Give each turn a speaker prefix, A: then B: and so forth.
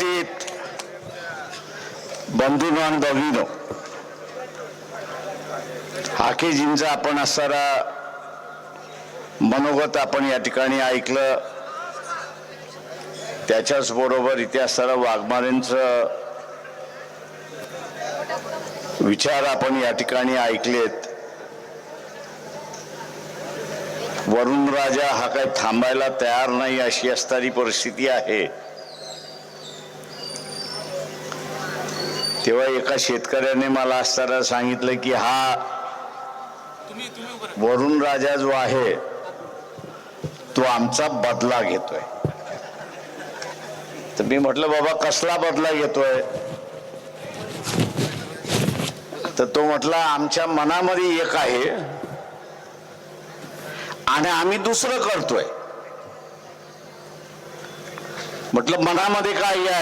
A: उपस्थित बंधूनो भगिनो हाकेजींचा आपण असणारा मनोगत आपण या ठिकाणी ऐकलं. त्याच्याच बरोबर इथे असणारा वाघमारेंचं विचार आपण या ठिकाणी ऐकलेत. वरुण राजा हा काही थांबायला तयार नाही अशी असणारी परिस्थिती आहे. तेव्हा एका शेतकऱ्याने मला असताना सांगितलं की हा वरुण राजा जो आहे तो आमचा बदला घेतोय. तर मी म्हटलं बाबा कसला बदला घेतोय? तर तो म्हटला आमच्या मनामध्ये एक आहे आणि आम्ही दुसरं करतोय. म्हटलं मनामध्ये काय आहे?